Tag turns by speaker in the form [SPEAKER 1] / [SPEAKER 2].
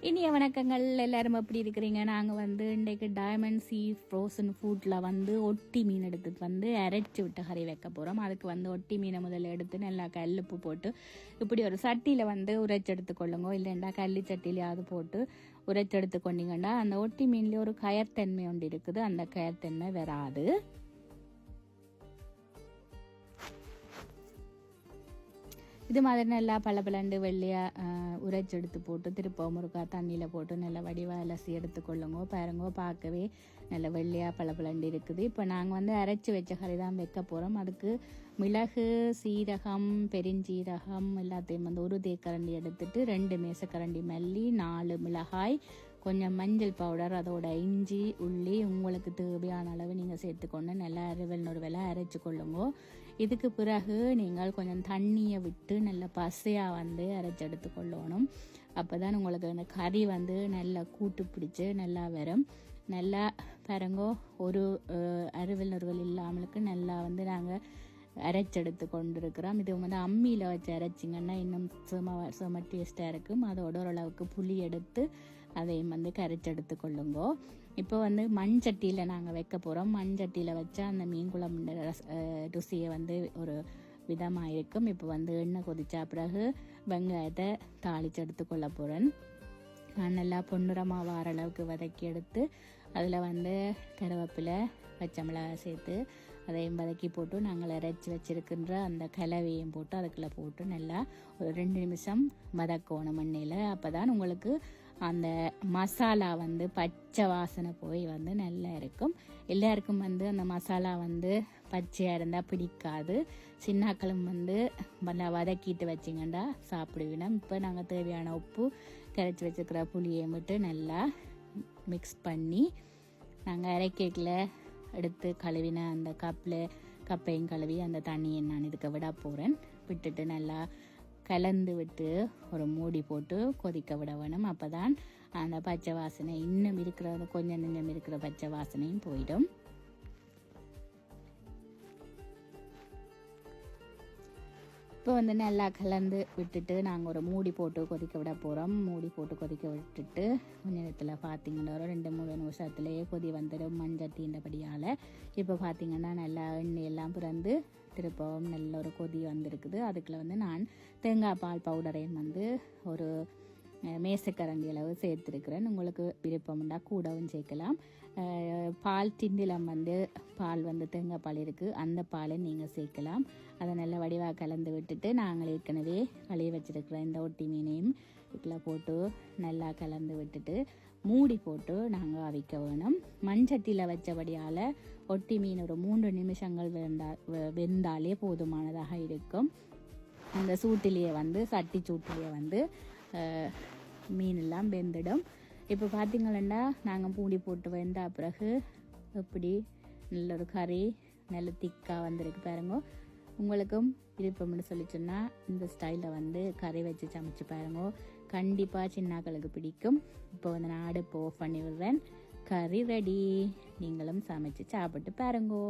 [SPEAKER 1] இனிய வணக்கங்கள். எல்லாரும் எப்படி இருக்கிறீங்க? நாங்கள் வந்து இன்றைக்கு டைமண்ட் சீ ஃப்ரோசன் ஃபுட்டில் வந்து ஒட்டி மீன் எடுத்துட்டு வந்து அரைச்சி விட்டு கறி வைக்க போகிறோம் அதுக்கு வந்து ஒட்டி மீனை முதல்ல எடுத்து நல்லா கல்லுப்பு போட்டு இப்படி ஒரு சட்டியில் வந்து உரைச்சி எடுத்துக்கொள்ளுங்க. இல்லைண்டா கல்லி சட்டிலையாவது போட்டு உரைச்சி எடுத்துக்கொண்டீங்கன்னா அந்த ஒட்டி மீன்லேயே ஒரு கயர்த்தன்மை ஒன்று இருக்குது. அந்த கயர்த்தன்மை வராது. இது மாதிரி நல்லா பளபளண்டு வெள்ளையாக உரைச்சி எடுத்து போட்டு திருப்ப முருக்கா தண்ணியில் போட்டு நல்லா வடிவாக அலசி எடுத்துக்கொள்ளுங்க பாருங்க. பார்க்கவே நல்ல வெள்ளையாக பளபளண்டு இருக்குது. இப்போ நாங்கள் வந்து அரைச்சி வச்ச கறி தான் வைக்க போகிறோம் அதுக்கு மிளகு சீரகம் பெருஞ்சீரகம் எல்லாத்தையும் வந்து ஒரு தேக்கரண்டி எடுத்துட்டு ரெண்டு மேசக்கரண்டி மல்லி நாலு மிளகாய் கொஞ்சம் மஞ்சள் பவுடர் அதோட இஞ்சி உள்ளி உங்களுக்கு தேவையான அளவு நீங்கள் சேர்த்துக்கொண்டு நல்லா அரைவல் நொறுவலாக அரைச்சி கொள்ளுங்க. இதுக்கு பிறகு நீங்கள் கொஞ்சம் தண்ணியை விட்டு நல்ல பசையாக வந்து அரைச்சி எடுத்துக்கொள்ளணும் அப்போ தான் உங்களுக்கு அந்த கறி வந்து நல்லா கூட்டு பிடிச்சி நல்லா வரும் நல்லா பாருங்கோ ஒரு அறுவல் நறுவல் இல்லாமலுக்கு நல்லா வந்து நாங்கள் அரைச்செடுத்து கொண்டிருக்கிறோம். இது வந்து அம்மியில் வச்சு அரைச்சிங்கன்னா இன்னும் சும சும டேஸ்ட்டாக இருக்கும். அதோட ஓரளவுக்கு புளி எடுத்து அதையும் வந்து கரைச்செடுத்து கொள்ளுங்கோ. இப்போ வந்து மண் சட்டியில் நாங்கள் வைக்க போகிறோம் மண் சட்டியில் வச்சா அந்த மீன் குழம்பு ருசியை வந்து ஒரு விதமாக இருக்கும். இப்போ வந்து எண்ணெய் கொதிச்சா பிறகு வெங்காயத்தை தாளித்து எடுத்துக்கொள்ள போகிறேன் நான் நல்லா பொன்னுரமாக வர அளவுக்கு வதக்கி எடுத்து அதில் வந்து கருவேப்பிலை பச்சை மிளகா சேர்த்து அதையும் வதக்கி போட்டு நாங்கள் இறைச்சி வச்சுருக்கின்ற அந்த கலவையும் போட்டு அதுக்குள்ளே போட்டு நல்லா ஒரு ரெண்டு நிமிஷம் வதக்கணும் எண்ணெயில். அப்போ தான் உங்களுக்கு அந்த மசாலா வந்து பச்சை வாசனை போய் வந்து நல்லா இருக்கும். எல்லாருக்கும் வந்து அந்த மசாலா வந்து பச்சையாக இருந்தால் பிடிக்காது. சின்னாக்களும் வந்து நல்லா வதக்கிட்டு வச்சிங்கண்டா சாப்பிடுவினோம் இப்போ நாங்கள் தேவையான உப்பு கரைச்சி வச்சுருக்கிற புளியை மட்டும் நல்லா மிக்ஸ் பண்ணி நாங்கள் அரைக்கேக்கில் எடுத்து கழுவின அந்த கப்பில் கப்பையும் கழுவி அந்த தண்ணியை நான் இதுக்கு விட போகிறேன் விட்டுட்டு நல்லா கலந்து விட்டு ஒரு மூடி போட்டு கொதிக்க விட வேணும். அப்போ தான் அந்த பச்சை வாசனை இன்னும் இருக்கிற கொஞ்சம் நெஞ்சம் இருக்கிற பச்சை வாசனையும் போயிடும். இப்போ வந்து நல்லா கலந்து விட்டுட்டு நாங்கள் ஒரு மூடி போட்டு கொதிக்க விட போகிறோம் மூடி போட்டு கொதிக்க விட்டுட்டு கொஞ்ச நேரத்தில் பார்த்தீங்கன்னா ஒரு ரெண்டு மூணு நிமிஷத்துலேயே கொதி வந்துடும் மஞ்சள் தீண்டபடியால். இப்போ பார்த்தீங்கன்னா நல்லா எண்ணெய் எல்லாம் பிறந்து திருப்பவும் நல்ல ஒரு கொதி வந்திருக்குது. அதுக்குள்ள வந்து நான் தேங்காய் பால் பவுடரையும் வந்து ஒரு மேசக்கரண்டி அளவு சேர்த்துருக்கிறேன். உங்களுக்கு விருப்பம்னா கூடவும் சேர்க்கலாம். பால் டிண்டிலம் வந்து பால் வந்து தேங்காய் பால் இருக்குது அந்த பாலை நீங்கள் சேர்க்கலாம். அதை நல்லா வடிவாக கலந்து விட்டுட்டு நாங்கள் ஏற்கனவே கழுவி வச்சுருக்குறோம் இந்த ஒட்டி மீனையும் இதில் போட்டு நல்லா கலந்து விட்டுட்டு மூடி போட்டு நாங்கள் அவிக்க வேணும். மண்சட்டியில் வச்சபடியால் ஒட்டி மீன் ஒரு மூன்று நிமிஷங்கள் வெந்தா வெந்தாலே போதுமானதாக இருக்கும். அந்த சூட்டிலேயே வந்து சட்டி சூட்டிலேயே வந்து மீனெல்லாம் வெந்துடும். இப்போ பார்த்தீங்களா நாங்கள் பூடி போட்டு வந்த பிறகு எப்படி நல்ல ஒரு கறி நல்ல திக்காக வந்திருக்கு பாருங்க. உங்களுக்கும் விருப்பம்னு சொல்லி சொன்னால் இந்த ஸ்டைலில் வந்து கறி வச்சு சமைச்சு பாருங்க. கண்டிப்பாக சின்னாக்களுக்கு பிடிக்கும். இப்போ வந்து நான் அடுப்பு ஆஃப் பண்ணி விடுறேன். கறி ரெடி நீங்களும் சமைச்சு சாப்பிட்டு பாருங்கோ.